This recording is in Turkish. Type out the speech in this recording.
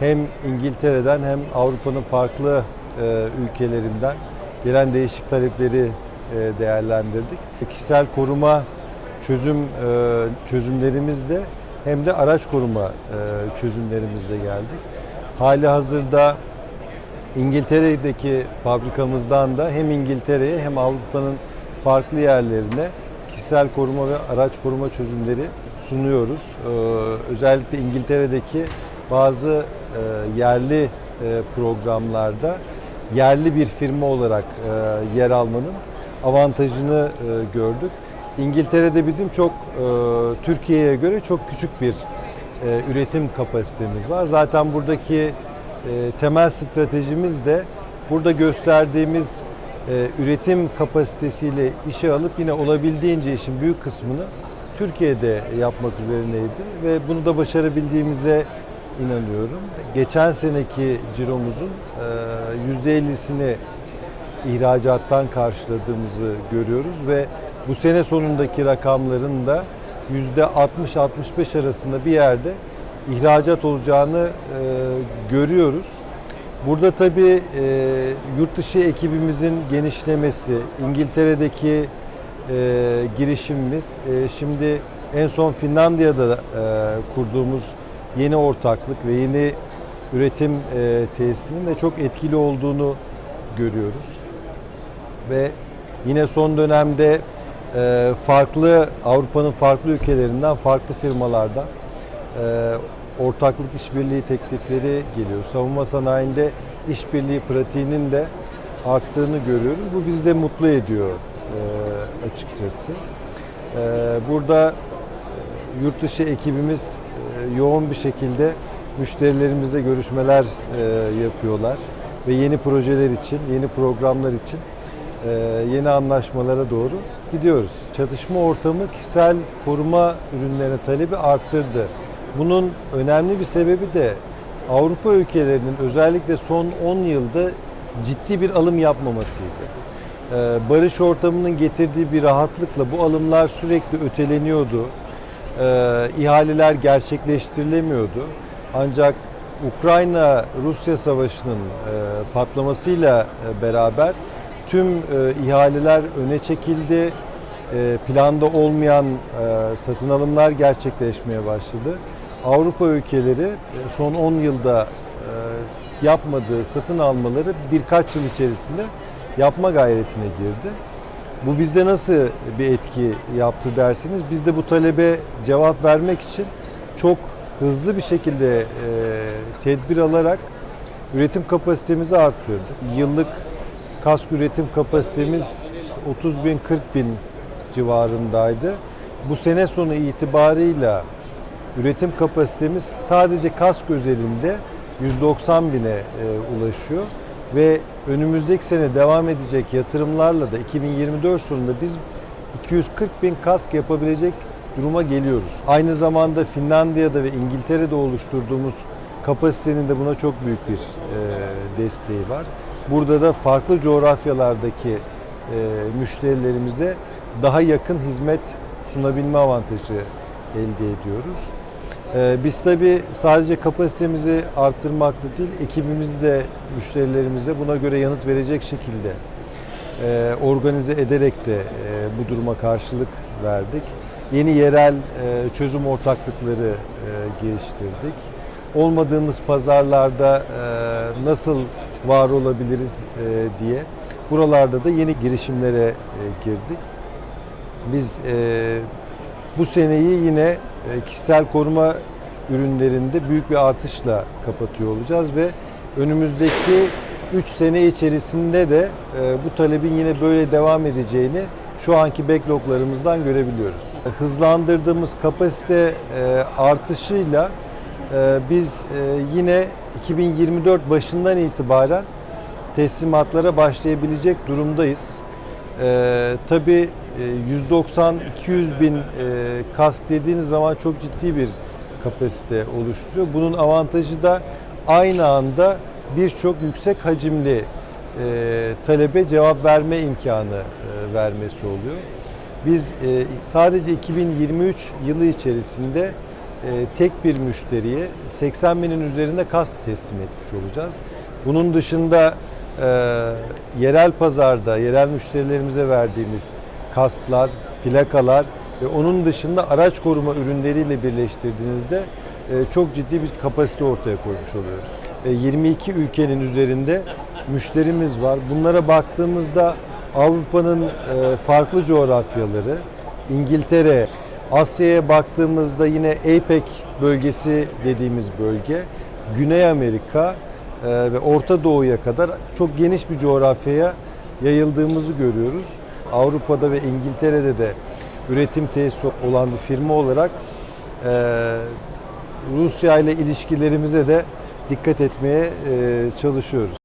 hem İngiltere'den hem Avrupa'nın farklı e, ülkelerinden gelen değişik talepleri e, değerlendirdik. Kişisel koruma çözüm e, çözümlerimizle hem de araç koruma e, çözümlerimizle geldik. Hali hazırda İngiltere'deki fabrikamızdan da hem İngiltere'ye hem Avrupa'nın farklı yerlerine kişisel koruma ve araç koruma çözümleri sunuyoruz. Ee, özellikle İngiltere'deki bazı e, yerli e, programlarda yerli bir firma olarak e, yer almanın avantajını e, gördük. İngiltere'de bizim çok e, Türkiye'ye göre çok küçük bir e, üretim kapasitemiz var. Zaten buradaki e, temel stratejimiz de burada gösterdiğimiz e, üretim kapasitesiyle işe alıp yine olabildiğince işin büyük kısmını Türkiye'de yapmak üzerineydi ve bunu da başarabildiğimize inanıyorum. Geçen seneki ciromuzun e, %50'sini ihracattan karşıladığımızı görüyoruz ve bu sene sonundaki rakamların da %60-65 arasında bir yerde ihracat olacağını e, görüyoruz. Burada tabii e, yurt dışı ekibimizin genişlemesi, İngiltere'deki e, girişimimiz, e, şimdi en son Finlandiya'da e, kurduğumuz yeni ortaklık ve yeni üretim e, tesisinin de çok etkili olduğunu görüyoruz. Ve yine son dönemde e, farklı Avrupa'nın farklı ülkelerinden, farklı firmalardan e, ortaklık işbirliği teklifleri geliyor. Savunma sanayinde işbirliği pratiğinin de arttığını görüyoruz. Bu bizi de mutlu ediyor e, açıkçası. E, burada e, yurt dışı ekibimiz yoğun bir şekilde müşterilerimizle görüşmeler e, yapıyorlar ve yeni projeler için, yeni programlar için e, yeni anlaşmalara doğru gidiyoruz. Çatışma ortamı kişisel koruma ürünlerine talebi arttırdı. Bunun önemli bir sebebi de Avrupa ülkelerinin özellikle son 10 yılda ciddi bir alım yapmamasıydı. Ee, Barış ortamının getirdiği bir rahatlıkla bu alımlar sürekli öteleniyordu. Ee, ihaleler gerçekleştirilemiyordu. Ancak Ukrayna-Rusya savaşının e, patlamasıyla e, beraber tüm e, ihaleler öne çekildi. E, Planda olmayan e, satın alımlar gerçekleşmeye başladı. Avrupa ülkeleri e, son 10 yılda e, yapmadığı satın almaları birkaç yıl içerisinde yapma gayretine girdi. Bu bizde nasıl bir etki yaptı derseniz biz de bu talebe cevap vermek için çok hızlı bir şekilde e, tedbir alarak üretim kapasitemizi arttırdık. Yıllık kask üretim kapasitemiz işte 30 bin 40 bin civarındaydı. Bu sene sonu itibarıyla üretim kapasitemiz sadece kask özelinde 190 bine e, ulaşıyor ve önümüzdeki sene devam edecek yatırımlarla da 2024 sonunda biz 240 bin kask yapabilecek duruma geliyoruz. Aynı zamanda Finlandiya'da ve İngiltere'de oluşturduğumuz kapasitenin de buna çok büyük bir e, desteği var. Burada da farklı coğrafyalardaki e, müşterilerimize daha yakın hizmet sunabilme avantajı elde ediyoruz. E, biz tabi sadece kapasitemizi arttırmakla değil, ekibimizi de müşterilerimize buna göre yanıt verecek şekilde e, organize ederek de e, bu duruma karşılık verdik. Yeni yerel e, çözüm ortaklıkları geliştirdik. Olmadığımız pazarlarda nasıl var olabiliriz diye buralarda da yeni girişimlere girdik. Biz bu seneyi yine e, kişisel koruma ürünlerinde büyük bir artışla kapatıyor olacağız ve önümüzdeki 3 sene içerisinde de e, bu talebin yine böyle devam edeceğini şu anki backloglarımızdan görebiliyoruz. Hızlandırdığımız kapasite e, artışıyla biz yine 2024 başından itibaren teslimatlara başlayabilecek durumdayız. Tabii 190-200 bin e, kask dediğiniz zaman çok ciddi bir kapasite oluşturuyor. Bunun avantajı da aynı anda birçok yüksek hacimli e, talebe cevap verme imkanı e, vermesi oluyor. Biz sadece 2023 yılı içerisinde tek bir müşteriye 80 binin üzerinde kask teslim etmiş olacağız. Bunun dışında e, yerel pazarda, yerel müşterilerimize verdiğimiz kasklar, plakalar ve onun dışında araç koruma ürünleriyle birleştirdiğinizde e, çok ciddi bir kapasite ortaya koymuş oluyoruz. E, 22 ülkenin üzerinde müşterimiz var. Bunlara baktığımızda Avrupa'nın e, farklı coğrafyaları, İngiltere, Asya'ya baktığımızda yine APEC bölgesi dediğimiz bölge, Güney Amerika e, ve Orta Doğu'ya kadar çok geniş bir coğrafyaya yayıldığımızı görüyoruz. Avrupa'da ve İngiltere'de de üretim tesisi olan bir firma olarak e, Rusya ile ilişkilerimize de dikkat etmeye e, çalışıyoruz.